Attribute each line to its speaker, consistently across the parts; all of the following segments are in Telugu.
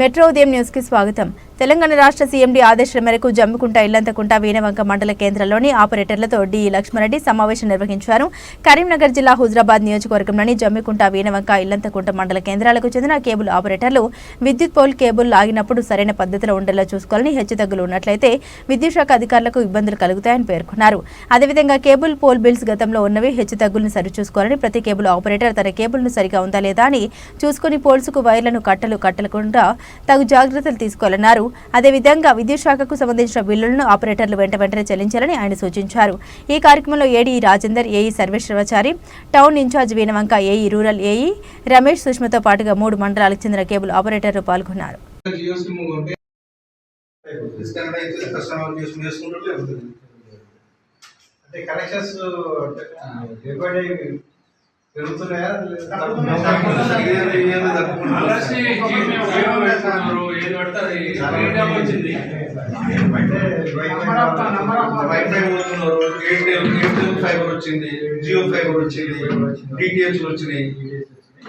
Speaker 1: మెట్రో ఉదయం న్యూస్కి స్వాగతం. తెలంగాణ రాష్ట్ర సీఎండీ ఆదేశాల మేరకు జమ్మికుంట ఇల్లంతకుంట వీణవంక మండల కేంద్రంలోని ఆపరేటర్లతో డి. లక్ష్మణరెడ్డి సమావేశం నిర్వహించారు. కరీంనగర్ జిల్లా హుజరాబాద్ నియోజకవర్గంలోని జమ్మికుంట వీణవంక ఇల్లంతకుంట మండల కేంద్రాలకు చెందిన కేబుల్ ఆపరేటర్లు విద్యుత్ పోల్ కేబుల్ లాగినప్పుడు సరైన పద్ధతిలో ఉండేలా చూసుకోవాలని హెచ్చుతగ్గులు ఉన్నట్లయితే విద్యుత్ శాఖ అధికారులకు ఇబ్బందులు కలుగుతాయని పేర్కొన్నారు. అదేవిధంగా కేబుల్ పోల్ బిల్స్ గతంలో ఉన్నవి హెచ్చుతగ్గులను సరిచూసుకోవాలని ప్రతి కేబుల్ ఆపరేటర్ తన కేబుల్ను సరిగా ఉందా లేదా అని చూసుకుని పోల్స్కు వైర్లను కట్టలు కట్టకుండా తగు జాగ్రత్తలు తీసుకోవాలన్నారు. అదేవిధంగా విద్యుత్ శాఖకు సంబంధించిన బిల్లులను ఆపరేటర్లు వెంట వెంటనే చెల్లించాలని ఆయన సూచించారు. ఈ కార్యక్రమంలో AD Rajender AE Sarveshwarachari town incharge Veenavanka AE rural AE Ramesh సుష్మతో పాటుగా మూడు మండలాలకు చెందిన కేబుల్ ఆపరేటర్లు పాల్గొన్నారు.
Speaker 2: అంటే కనెక్షన్స్
Speaker 3: వచ్చింది
Speaker 4: పోతున్నారు ఫైబర్ వచ్చింది జియో ఫైబర్ వచ్చింది డిటిహెచ్ వచ్చినాయి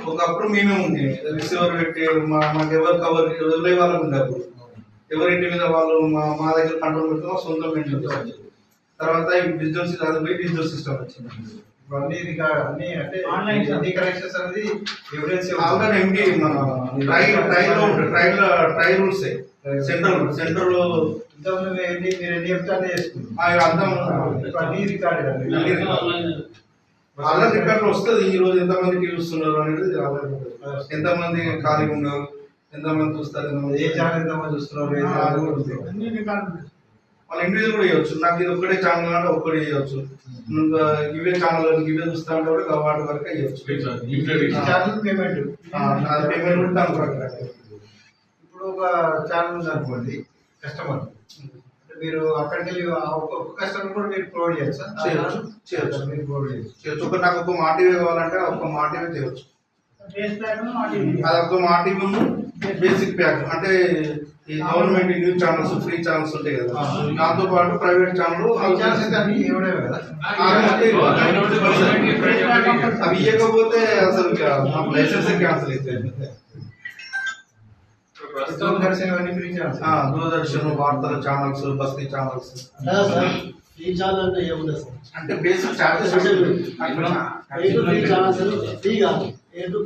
Speaker 4: ఒకప్పుడు మేమే ఉంది రిసీవర్ పెట్టి మా మాకు ఎవరు కవర్ ఎవరి వాళ్ళకు ఉండే ఎవరింటి మీద వాళ్ళు మా మా దగ్గర కంట్రోల్ పెట్టుకున్నా సొంతం ఇంట్లో తర్వాత ఈ బిజినెస్ అది పోయి డిజిటల్ సిస్టమ్ వచ్చింది
Speaker 2: ఇవన్నీ కాదు. అన్ని అంటే అన్ని కనెక్షన్స్ అనేది ఎవిడెన్స్
Speaker 4: ఆల్రెడీ ఎండి మన ట్రై ట్రైలో ట్రైల్ ట్రై రూల్స్ సెంట్రల్ సెంట్రల్
Speaker 2: ఇంతకుముందు ఎన్ని మీరు ఎన్ని చెప్తే అన్నీ చేసుకుంటాం
Speaker 4: అర్థం
Speaker 2: అన్ని రికార్డు
Speaker 4: ఆల్రెడీ రికార్డులు వస్తుంది ఈ రోజు ఎంతమందికి చూస్తున్నారు అనేది ఆల్రెడీ ఎంతమంది ఖాళీగా ఉన్నారు? ఎంతమంది చూస్తారు? ఎంతమంది
Speaker 2: ఏ ఛానల్ ఎంతమంది చూస్తున్నారు? ఏ
Speaker 4: ఆ, వాళ్ళ ఇండివిజువల్ కూడా చేయొచ్చు నాకు ఇది ఒక్కటే ఛానల్ అంటే ఒక్కటే చేయొచ్చు ఇవే ఛానల్ ఇవే చూస్తా అంటే కూడా వాటి వరకు చేయొచ్చు
Speaker 2: ఛానల్ పేమెంట్
Speaker 4: పేమెంట్ కూడా దాని ప్రకారం
Speaker 2: ఇప్పుడు ఒక ఛానల్ ఉంది అనుకోండి కస్టమర్ అంటే మీరు అక్కడికి వెళ్ళి ఆ ఒక్క ఒక్క కస్టమర్ కూడా మీరు ప్రొవైడ్ చేయొచ్చా?
Speaker 4: చేయొచ్చు, చేయొచ్చు.
Speaker 2: మీరు ప్రొవైడ్ చేయొచ్చు.
Speaker 4: చేయొచ్చు. ఒక నాకు ఒక మాటివే కావాలంటే ఒక మాటివే చేయొచ్చు. అది ఒక మాటివ్ బేసిక్ ప్యాక్ అంటే ఈ government news channels free channels ఉంటాయి కదా. దాంతో పాటు ప్రైవేట్ ఛానల్ అవి ఇవ్వకపోతే అసలు లైసెన్స్ క్యాన్సిల్ అవుతాయి
Speaker 2: ప్రస్తుతం దర్శనం అన్ని ఫ్రీ ఛానల్స్.
Speaker 4: ఆ, దూరదర్శన్ వార్తల ఛానల్స్ బస్తీ ఛానల్స్.
Speaker 5: లేదా సార్ ఈ ఛానల్ అంటే ఏముండదు సార్?
Speaker 4: అంటే బేసిక్
Speaker 5: ఛానల్స్ ఫ్రీ కాదు ఏ టు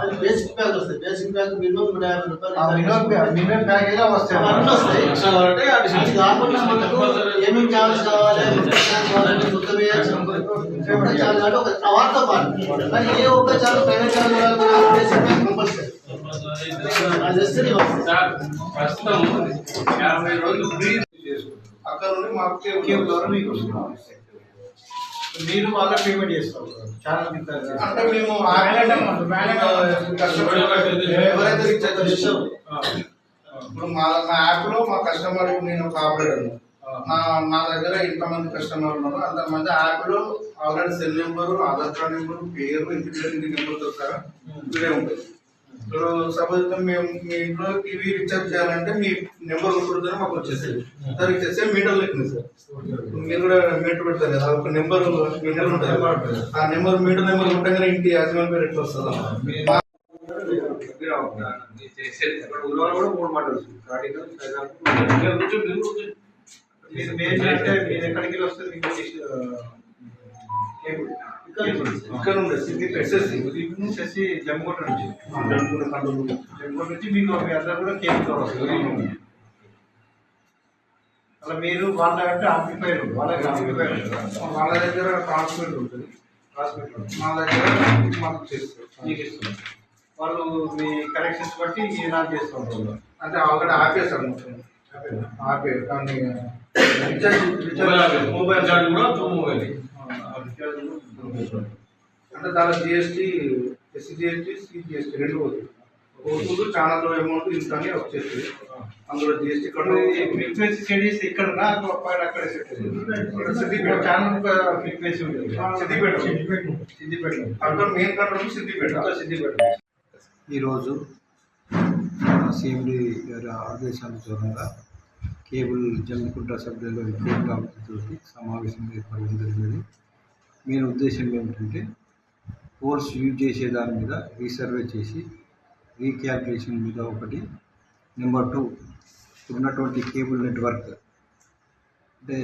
Speaker 5: అది బేసిక్ ప్యాక్ వస్తాయి. బేసిక్ ప్యాక్ మినిమం నూట యాభై రూపాయలు
Speaker 2: మినిమం మినిమం ప్యాకేజ్ వస్తాయి.
Speaker 5: అవన్నీ వస్తాయి. అది కాకుండా మనకు ఏమేమి ఛానల్స్ కావాలి మొత్తం అంటే ఒక పాటు కానీ ఏ ఒక్క channel private channel basic pack compulsory అది వస్తే
Speaker 3: సార్ ప్రస్తుతం యాభై రోజులు ఫ్రీ
Speaker 4: అక్కడ నుండి మాకు
Speaker 2: కేబుల్ ద్వారా మీకు వస్తుంది మీరు వాళ్ళ పేమెంట్ చేస్తారు. ఛానల్
Speaker 4: అంటే మేము ఇప్పుడు మా మా యాప్లో మా కస్టమర్ నేను ఒక ఆపరేటర్ నా నా దగ్గర ఇంతమంది కస్టమర్ ఉన్నారు. అంతమంది యాప్లో already cell number Aadhaar card number పేరు ఇంటి ఇంటి నెంబర్తో సహా ఇక్కడే ఉంటుంది ఇప్పుడు సపోజ్ మేము మీ ఇంట్లో టీవీ రీఛార్జ్ చేయాలంటే మీ నెంబర్ ఉంటుందని మాకు వచ్చేసేది సార్ ఇచ్చేస్తే మీటర్ లెక్కనే సార్. మీరు కూడా మీటర్ పెడతారు కదా ఒక నెంబర్ మీటర్ ఉంటుంది ఆ నెంబర్ మీటర్ నెంబర్ ఉంటేనే ఇంటి యాజమాన్ పేరు ఎట్లా వస్తుంది?
Speaker 2: మీరు మెయిన్ అంటే మీరు ఎక్కడికి వెళ్ళి వస్తుంది మీకు
Speaker 4: ఇక్కడ నుండి సిద్ధి పెట్టేసి
Speaker 2: ఇక్కడ నుంచి జమ్మకోట నుంచి. జమ్మకోట నుంచి మీకు మీ అందరూ కూడా ద్వారా వస్తుంది. అలా మీరు వాళ్ళ అంటే ఆంప్లిఫైర్ వాళ్ళకి ఆంప్లిఫైర్
Speaker 4: వాళ్ళ దగ్గర ట్రాన్స్మిట్ ఉంటుంది. మా దగ్గర మీకు
Speaker 2: వాళ్ళు మీ కనెక్షన్స్ బట్టి ఈనాడు చేస్తూ ఉంటారు.
Speaker 4: అంటే ఆల్రెడీ ఆపేసారు మొత్తం. ఆపే కానీ రీఛార్జ్
Speaker 3: మొబైల్ ఛార్జ్ కూడా మొబైల్
Speaker 4: అంటే దాని జిఎస్టీ ఎస్జిఎస్టీ సిజిఎస్టీ రెండు పోతుంది పోతుంది ఛానల్ అమౌంట్ ఇంత అని వచ్చేస్తుంది అందులో జిఎస్టీ
Speaker 2: ఫ్రీక్వెన్సీ సెట్ చేస్తే ఇక్కడ అక్కడ
Speaker 4: సిద్దిపేట.
Speaker 2: ఛానల్ ఫ్రీక్వెన్సీ ఉంటుంది
Speaker 4: Siddipet.
Speaker 2: Siddipet
Speaker 4: control main control Siddipet
Speaker 2: Siddipet
Speaker 6: ఈరోజు సిఎండి గారి ఆదేశానుసారంగా కేబుల్ జమ్మికుంట సభ్యులు కేబుల్ ఆఫీసులతో సమావేశం ఏర్పడడం జరిగింది. మెయిన్ ఉద్దేశం ఏమిటంటే కోర్స్ యూజ్ చేసే దాని మీద రీసర్వే చేసి రీక్యాల్కులేషన్ మీద ఒకటి నెంబర్ టూ ఉన్నటువంటి కేబుల్ నెట్వర్క్ అంటే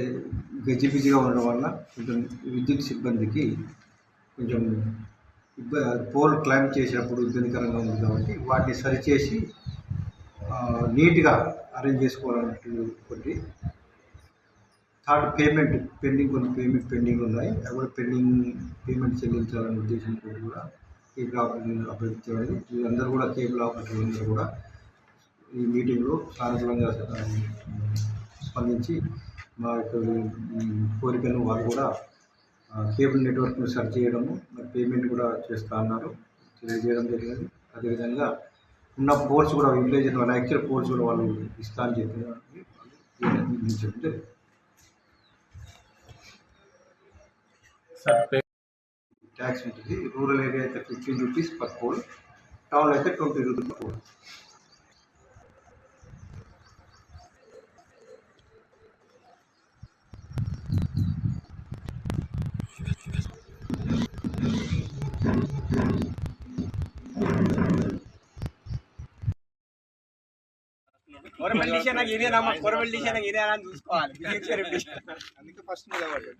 Speaker 6: గజిబిజిగా ఉండడం వల్ల కొంచెం విద్యుత్ సిబ్బందికి కొంచెం ఇబ్బ పోల్ క్లైంబ్ చేసేటప్పుడు ఇబ్బందికరంగా ఉంది కాబట్టి వాటిని సరిచేసి నీట్గా అరేంజ్ చేసుకోవాలన్నట్టు ఒకటి థర్డ్ పేమెంట్ పెండింగ్ కొన్ని పేమెంట్ పెండింగ్ ఉన్నాయి. అవి కూడా పెండింగ్ పేమెంట్ చెల్లించాలనే ఉద్దేశంతో కూడా. కేబుల్ ఆపరేటర్ అభ్యర్థించబడింది వీళ్ళందరూ కూడా కేబుల్ ఆపరేటర్ అందరూ కూడా ఈ మీటింగ్లో సానుకూలంగా స్పందించి మా యొక్క కోరికను వాళ్ళు కూడా కేబుల్ నెట్వర్క్ను సర్చ్ చేయడము మరి పేమెంట్ కూడా చేస్తా అన్నారు. తెలియజేయడం జరిగింది. అదేవిధంగా ఉన్న పోల్స్ కూడా విలేజ్ వాళ్ళ యాక్చువల్ పోల్స్ కూడా వాళ్ళు ఇస్తా అని చెప్పి వాళ్ళు చెప్తే ట్యాక్స్ ఉంటుంది. రూరల్ ఏరియా అయితే fifteen rupees per pole. Town అయితే ట్వంటీ రూపీస్ పర్ పోల్.
Speaker 2: అందుకే ఫస్ట్ నిలబడ్డాడు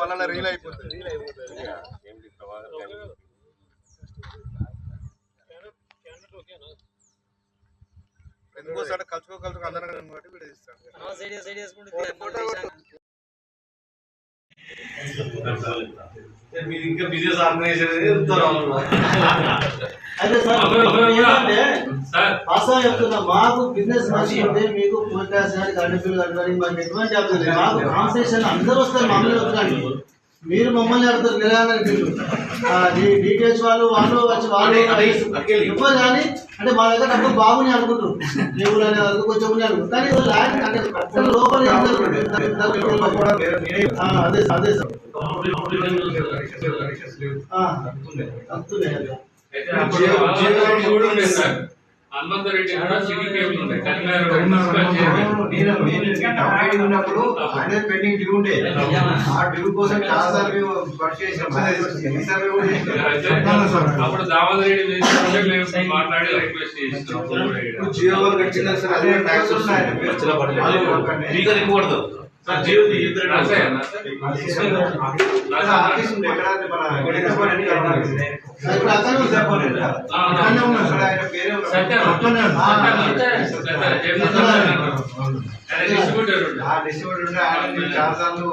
Speaker 2: మళ్ళీ రీల్ అయిపోతుంది కలుసుకో కలుసుకో అందరం కాబట్టి వీడియో ఇస్తాను
Speaker 3: ఇంకా బిజినెస్ ఆర్గనైజేషన్
Speaker 5: అయితే సార్
Speaker 3: అవును, అవును, అవును.
Speaker 5: ఏంటంటే
Speaker 3: సార్
Speaker 5: వాస్తవం చెప్తున్నా మాకు బిజినెస్ మంచి ఉంటే మీకు ఫోర్కాస్ట్ కానీ కరెంట్ బిల్ కట్టడానికి మాకు ఎటువంటి అభ్యంతరం లేదు మాకు కాన్సెషన్ అందరూ వస్తారు మమ్మల్ని వస్తారండి మీరు మమ్మల్ని అడుగుతారు నిరాకరణ బిల్లు డిటిహెచ్ వాళ్ళు వాళ్ళు వచ్చి వాళ్ళు ఇవ్వరు కానీ అంటే మా దగ్గర డబ్బులు బాగున్నాయి అనుకుంటారు దేవుడు అనే వరకు కొంచెం అనుకుంటారు కానీ ల్యాండ్ అంటే లోపల అదే సార్ అదే సార్. ఆ,
Speaker 3: హనుమంతరెడ్డి కూడా కరీంనగర్
Speaker 2: నేను టౌన్ ఉన్నప్పుడు అదే పెండింగ్ డ్యూ ఉండే. ఆ డ్యూ కోసం చాలా సార్లు మేము వర్క్ చేసాం.
Speaker 3: అప్పుడు దామోదర్ రెడ్డి మాట్లాడి రిక్వెస్ట్ చేసినాం.
Speaker 2: జియో వాళ్ళు కట్టిన సార్ అదే ట్యాక్స్ ఉన్నాయి
Speaker 3: సార్. డిస్ట్రిబ్యూటర్
Speaker 2: చాలా సార్లు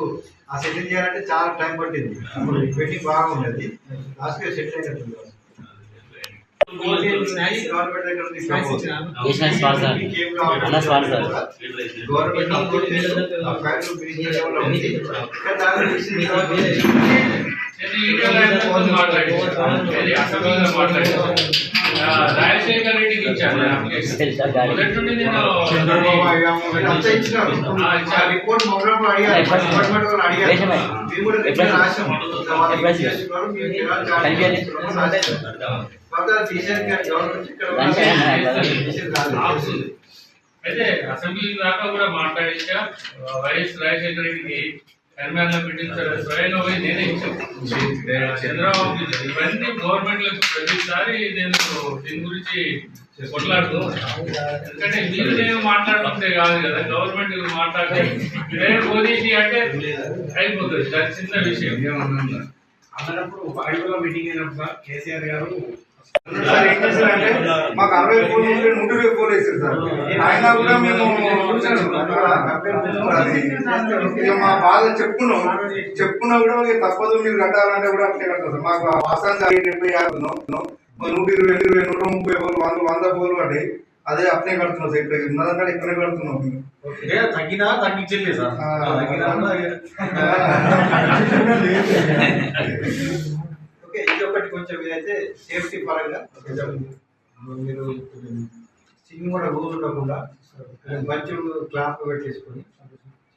Speaker 2: ఆ సెటిల్ చేయాలంటే చాలా టైం పట్టింది పెండింగ్ బాగా ఉండేది లాస్ట్ సెటిల్ అయినట్టుంది
Speaker 3: రాజశేఖర్ రెడ్డికి ఇచ్చాను అప్లికేషన్
Speaker 7: తెలుసా గాడి
Speaker 3: మొదటి నుండి నేను
Speaker 2: చంద్రబాబు అయ్యాము అంతా ఇచ్చినారు ఆ రిపోర్ట్ మొదలప్పుడు అడిగారు గవర్నమెంట్
Speaker 3: అయితే అసెంబ్లీ దాకా కూడా మాట్లాడించా. వైఎస్ రాజశేఖర రెడ్డికి కర్మాంగ పెట్టించారు. స్వయంగా పోయి నేనే ఇచ్చాను. చంద్రబాబు. ఇవన్నీ గవర్నమెంట్ ప్రతిసారి నేను దీని గురించి కొట్లాడుతూ ఎందుకంటే మీరు నేను మాట్లాడుతుంటే కాదు కదా గవర్నమెంట్ మాట్లాడితే నేను మోదీజీ అంటే అయిపోతుంది. చిన్న విషయం.
Speaker 8: అన్నప్పుడు వాయువులో మీటింగ్ అయినప్పుడు కేసీఆర్ గారు
Speaker 4: సార్ ఏం చేశారంటే మాకు అరవై ఫోన్లు ఉంటే నూట ఇరవై ఫోన్లు వేసారు సార్. అయినా కూడా మేము మా బాధ చెప్పుకున్నాం. చెప్పుకున్నా కూడా తప్పదు మీరు కట్టాలంటే కూడా అట్లే కట్టారు సార్. మాకు వాస్తవం డెబ్బై యాభై నూట ఇరవై ఇరవై నూట ముప్పై ఫోన్లు వంద వంద ఫోన్లు పడ్డాయి. అదే అప్లై కడుతున్నాం సార్ ఇక్కడ ఉన్నదంటే ఇక్కడే కడుతున్నాం
Speaker 8: తగ్గినా తగ్గించలే సార్
Speaker 4: ఆ,
Speaker 8: తగ్గినా
Speaker 2: ఓకే ఇది ఒకటి కొంచెం ఇదైతే సేఫ్టీ పరంగా కొంచెం మీరు సింగ్ కూడా రూల్ ఉండకుండా మంచి క్లాప్ పెట్టేసుకొని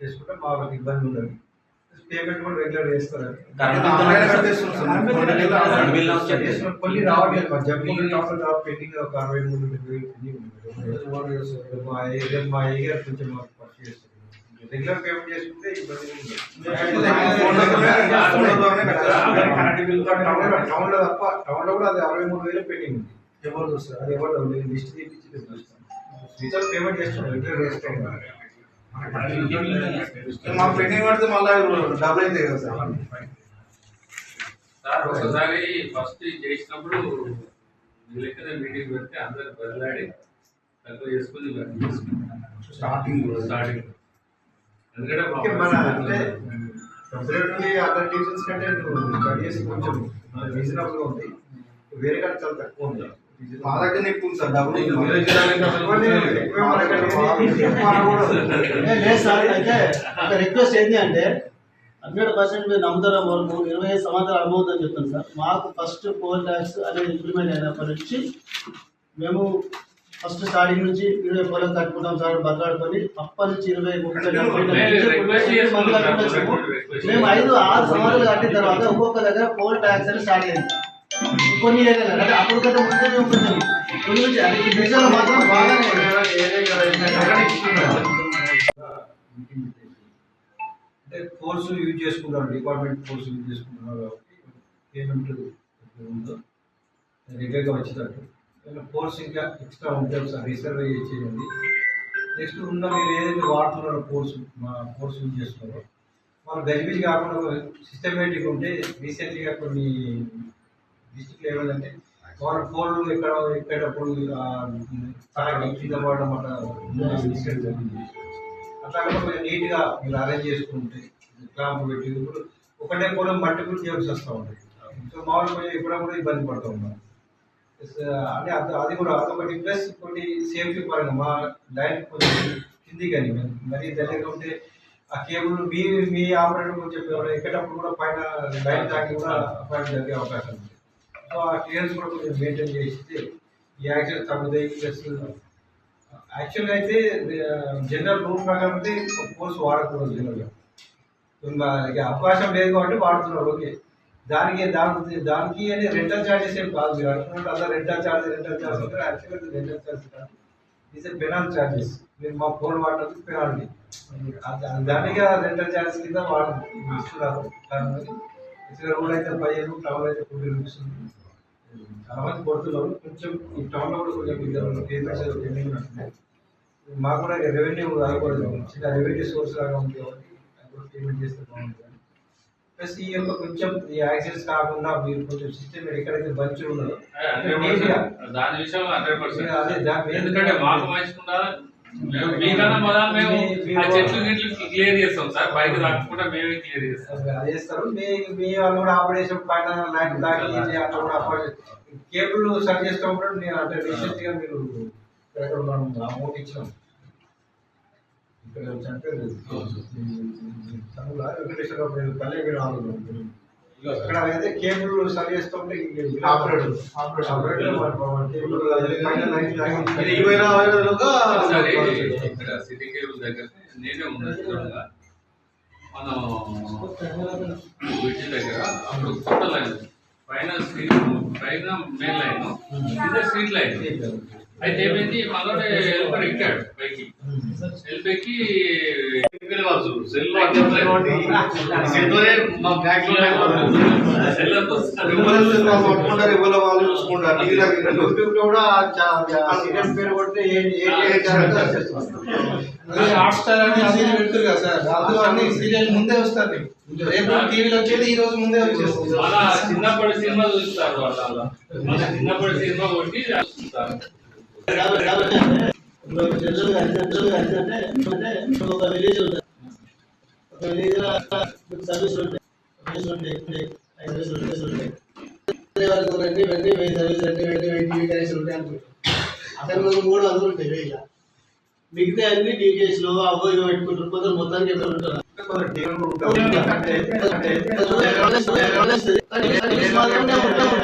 Speaker 2: చేసుకుంటే మా వాళ్ళకి ఇబ్బంది ఉండదు. పేమెంట్ కూడా రెగ్యులర్ చేస్తారు. కొన్ని రావట్లేదు మా జబ్బు టోటల్ పెండింగ్ ఒక అరవై మూడు. మా ఏరియా కొంచెం మాకు రెగ్యులర్ పేమెంట్ చేసుకుంటే ఇబ్బంది
Speaker 8: కరెంట్ బిల్
Speaker 2: టౌన్లో తప్ప టౌన్లో కూడా అది అరవై మూడు వేలు పెండింగ్ ఉంది.
Speaker 4: ఎవరు చూస్తారు?
Speaker 2: అది ఎవరు లిస్ట్ తీపించి పేమెంట్ చేస్తున్నాం రెగ్యులర్ చేస్తున్నాం
Speaker 4: మా పెండింగ్ పడితే మళ్ళీ డబుల్ అవుతాయి కదా సార్.
Speaker 3: సార్. ఒకసారి ఫస్ట్ చేసినప్పుడు లెక్కన మీటింగ్ పెడితే అందరు బదిలాడి తక్కువ చేసుకుని
Speaker 4: స్టార్టింగ్
Speaker 3: స్టార్టింగ్ ఎందుకంటే
Speaker 2: ఓకే, మన అంటే కంపారిటివ్లీ అదర్ టీచర్స్ కంటే స్టడీస్ కొంచెం రీజనబుల్గా ఉంది. వేరే కంటే చాలా తక్కువ ఉంది.
Speaker 4: మా దగ్గర ఎక్కువ ఉంది. సార్
Speaker 5: లేదు సార్ అయితే ఒక రిక్వెస్ట్ ఏంటి అంటే హండ్రెడ్ పర్సెంట్ మీరు నమ్ముతారా వరకు ఇరవై ఐదు సంవత్సరాలు అనుభవం అని చెప్తాను సార్. మాకు ఫస్ట్ పోల్ ట్యాక్స్ అనేది ఇంప్లిమెంట్ అయినప్పటి నుంచి మేము ఫస్ట్ స్టార్టింగ్ నుంచి ఇరవై పొలం కట్టుకుంటాం సార్ బతలాడుకొని అప్పటి నుంచి ఇరవై ముప్పై
Speaker 3: మేము
Speaker 5: ఐదు ఆరు సంవత్సరాలు కట్టిన తర్వాత ఒక్కొక్క దగ్గర పోల్ ట్యాక్స్ అని స్టార్ట్ అయింది. కొన్ని ఏరియాలు అంటే అప్పుడు కంటే ముందే మేము కొంచెం కొన్ని నుంచి అది ఈ డిజిటల్ మాత్రం బాగానే
Speaker 2: అంటే ఫోర్స్ యూజ్ చేసుకుంటారు డిపార్ట్మెంట్ ఫోర్స్ యూజ్ చేసుకుంటున్నారు కాబట్టి పేమెంట్ ఉందో రెగ్యులర్గా వచ్చేటట్టు ఫోర్స్ ఇంకా ఎక్స్ట్రా ఉంటే ఒకసారి రిజర్వ్ చేయండి. నెక్స్ట్ ఉన్న మీరు ఏదైతే వాడుతున్నారో కోర్సు మా కోర్స్ యూజ్ చేస్తున్నారో మన గజిబిజి కాకుండా సిస్టమేటిక్ ఉంటే రీసెంట్గా కొన్ని డిస్ట్రిక్ట్ లెవెల్ అంటే వాళ్ళ ఫోన్లు ఎక్కడ ఎక్కేటప్పుడు చాలా తాగి కింద పడడం అట్లా అట్లా కొంచెం నీట్గా మీరు అరేంజ్ చేసుకుంటే క్లాంప్ పెట్టి ఇప్పుడు ఒకటే పొలం మల్టిపుల్ జేమ్స్ వస్తూ ఉంటాయి. సో మామూలు ఇప్పుడప్పుడు ఎప్పుడప్పుడు ఇబ్బంది పడుతూ ఉన్నారు Uh, అంటే అది అది కూడా అదొకటి ప్లస్ కొన్ని సేఫ్టీ పరంగా మా లైన్ కొంచెం కింది కానీ మరి దగ్గర ఉంటే ఆ కేబుల్ మీ మీ ఆపరేటర్ కొంచెం ఎక్కేటప్పుడు కూడా పైన లైన్ తాకి కూడా అపాయింట్ జరిగే అవకాశం ఉంది. సో ఆ క్లియరెన్స్ కూడా కొంచెం మెయింటైన్ చేస్తే ఈ యాక్సిడెంట్ తగ్గుతాయి ప్లస్ యాక్చువల్గా అయితే uh, జనరల్ రూల్ ప్రకారం అయితే కోర్స్ వాడకూడదు జనరల్గా అవకాశం లేదు కాబట్టి వాడుతున్నారు ఓకే. దానికి దానికి దానికి అని రెంటల్ ఛార్జెస్ ఏం కాదు. మీరు అనుకున్నట్టు అలా రెంటల్ ఛార్జ్ రెంటల్ ఛార్జ్ అంటే యాక్చువల్గా రెంటల్ ఛార్జ్ కాదు. ఇట్స్ పెనాల్ ఛార్జెస్ మీరు మా ఫోన్ వాడినందుకు పెనాల్టీ దానిగా రెంటల్ ఛార్జెస్ కింద వాడు ఇస్తున్నారు ఇతర రూల్ అయితే పదిహేను టౌన్ అయితే కొన్ని రూల్స్ చాలా మంది కొడుతున్నారు. కొంచెం ఈ టౌన్లో కూడా కొంచెం ఇద్దరు పేమెంట్స్ పెండింగ్ ఉన్నట్టున్నాయి మాకు కూడా రెవెన్యూ రాకూడదు. చిన్న రెవెన్యూ సోర్స్ లాగా ఉంది కాబట్టి పేమెంట్ చేస్తే బాగుంటుంది. ప్లస్ ఈ యొక్క కొంచెం యాక్సిడెంట్స్ కాకుండా మీరు కొంచెం సిస్టమ్ ఎక్కడైతే ఉన్నదో నీట్గా
Speaker 3: దాని విషయంలో హండ్రెడ్ పర్సెంట్.
Speaker 2: అదే దాని
Speaker 3: ఎందుకంటే మాకు మంచుకుంటా మేము మీకన్నా మొదలు మేము ఆ చెట్లు గిట్లు క్లియర్ చేస్తాం సార్. బయట రాకుండా మేమే క్లియర్ చేస్తాం.
Speaker 2: చేస్తారు. మీ మీ వాళ్ళు కూడా ఆపరేషన్ పైన అట్లా కూడా కేబుల్ సరి చేసినప్పుడు నేను అంటే రీసెంట్గా మీరు ఇక్కడ మనం అమౌంట్ ఇచ్చినాం ఇక్కడ అంటే తమిళ వెంకటేశ్వర పల్లె ఇక్కడ అయితే కేబుల్ సరి చేస్తుంటే
Speaker 4: ఆపరేటర్
Speaker 3: ఇక్కడ సిటీ కేబుల్ దగ్గర నేనే ఉన్నట్టుగా మనం దగ్గర అప్పుడు కొత్త లైన్ పైన స్ట్రీట్ పైన మెయిన్ లైన్ కింద స్ట్రీట్ లైన్ అయితే ఏమైంది? మనోడే హెల్పర్ ఎక్కాడు పైకి. హెల్ప్ ఎక్కి సెల్
Speaker 4: పట్టుకుంటారు ఎవరో వాళ్ళు చూసుకుంటారు.
Speaker 2: యూట్యూబ్లో కూడా సీరియల్ పేరు కొడితే
Speaker 4: హాట్ స్టార్ అని అది కదా సార్. అందులో అన్ని సీరియల్ ముందే వస్తారు రేపు టీవీలో వచ్చేది ఈ రోజు ముందే వచ్చేస్తుంది.
Speaker 3: చిన్నప్పటి సినిమా చూస్తారు వాళ్ళ చిన్నప్పటి సినిమా కొట్టి చూస్తారు.
Speaker 5: ఒక విలేజ్ ఉంటుంది ఒక విలేజ్ ఉంటాయి ఉంటాయి ఉంటాయి ఉంటాయి రండి రండి వెయ్యి సర్వీస్ రండి వెయ్యి ఉంటాయి అనుకుంటాం మూడు వందలు ఉంటాయి వెయ్యి మిగతా అన్ని డీకేస్లో అవ్వ ఇవ్వ పెట్టుకుంటారు కొందరు మొత్తానికి ఎక్కడ ఉంటారు
Speaker 2: ఉంటారు.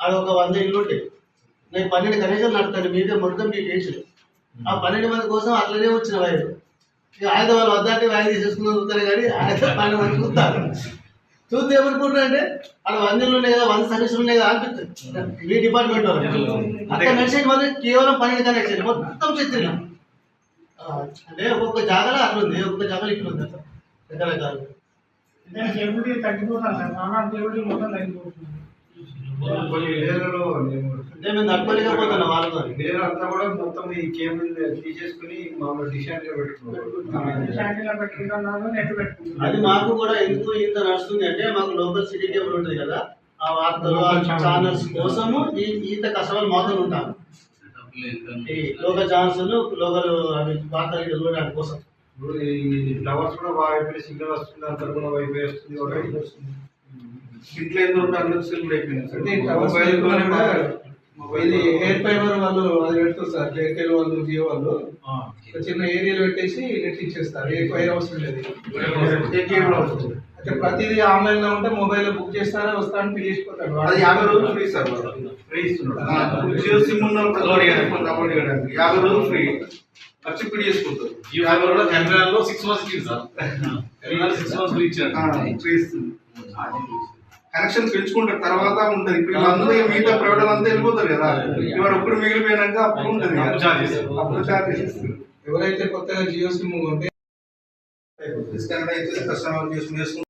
Speaker 5: ఆడ ఒక వంద ఇల్లు ఉంటాయి నేను పన్నెండు కనీసం నడుతాను మీదే మొత్తం మీకు వేసి ఆ పన్నెండు మంది కోసం అట్లనే వచ్చిన వైరు ఇక ఆయన వాళ్ళు వద్దంటే వైరు తీసేసుకుని చూస్తారు కానీ ఆయన పన్నెండు మంది చూస్తారు చూస్తే ఏమనుకుంటారు అంటే అక్కడ వంద ఇల్లు ఉన్నాయి కదా వంద సర్వీసులు ఉన్నాయి కదా అనిపిస్తుంది. మీ డిపార్ట్మెంట్ వాళ్ళు. అక్కడ మెసేజ్ మాత్రం కేవలం పన్నెండు కనెక్షన్ మొత్తం చిత్రం అంటే ఒక్కొక్క జాగాలో అట్లా ఉంది ఒక్కొక్క జాగాలో ఇట్లా ఉంది. రకరకాలు
Speaker 8: తగ్గిపోతాను సార్. నానా మొత్తం తగ్గిపోతుంది.
Speaker 2: కొన్ని విలేజ్లలో నేను
Speaker 5: అంటే మేము నడుకోలేకపోతున్నాం వాళ్ళతో.
Speaker 2: విలేజ్ అంతా కూడా మొత్తం ఈ కేబుల్ తీసేసుకుని మామూలు
Speaker 5: అది మాకు కూడా ఎందుకు ఇంత నడుస్తుంది అంటే మాకు లోకల్ సిటీ కేబుల్ ఉంటుంది కదా ఆ వార్తలు ఆ ఛానల్స్ కోసము ఈ ఈత కష్టపడి మాత్రం ఉంటాం. ఈ లోకల్ ఛానల్స్ లోకల్ అవి వార్తలు చూడడానికి కోసం
Speaker 2: ఇప్పుడు ఈ టవర్స్ కూడా బాగా అయిపోయి సిగ్నల్ వస్తుంది అంతా కూడా వైఫై వస్తుంది.
Speaker 4: ఇంట్లో ఎందుకు సిల్వర్ అయిపోయింది
Speaker 9: అంటే ఇది ఎయిర్ ఫైబర్ వాళ్ళు అది పెడుతుంది సార్ ఎయిర్టెల్ వాళ్ళు జియో వాళ్ళు. చిన్న ఏరియాలో పెట్టేసి నెట్ ఇచ్చేస్తారు. ఏ వైర్ అవసరం లేదు అయితే ప్రతిదీ ఆన్లైన్లో ఉంటే మొబైల్లో బుక్ చేస్తారా వస్తా అని పిలిచి చేసిపోతాడు
Speaker 4: అది యాభై రోజులు ఫ్రీ సార్
Speaker 2: ఫ్రీ ఇస్తున్నాడు.
Speaker 4: జియో సిమ్ ఉన్న అప్లోడ్ చేయడానికి. యాభై రోజులు ఫ్రీ వచ్చి పిడి చేసుకుంటారు
Speaker 10: ఈ ఫైబర్ కూడా తెలంగాణలో సిక్స్ మంత్స్ ఇచ్చింది sir. Telangana six months free ఇచ్చారు.
Speaker 4: ఫ్రీ ఇస్తుంది. కనెక్షన్ పెంచుకుంటారు. తర్వాత ఉంటది. ఇప్పుడు వీళ్ళందరూ మిగతా ప్రైవేట్ అంతా వెళ్ళిపోతారు కదా. ఇవాడు ఒక్కడు మిగిలిపోయినాక అప్పుడు ఉంటుంది.
Speaker 10: అప్పుడు
Speaker 4: చేస్తారు.
Speaker 9: ఎవరైతే కొత్తగా జియో సిమ్ ఉంటే
Speaker 4: డిస్కనెక్ట్ అయితే కస్టమర్ చేసుకుని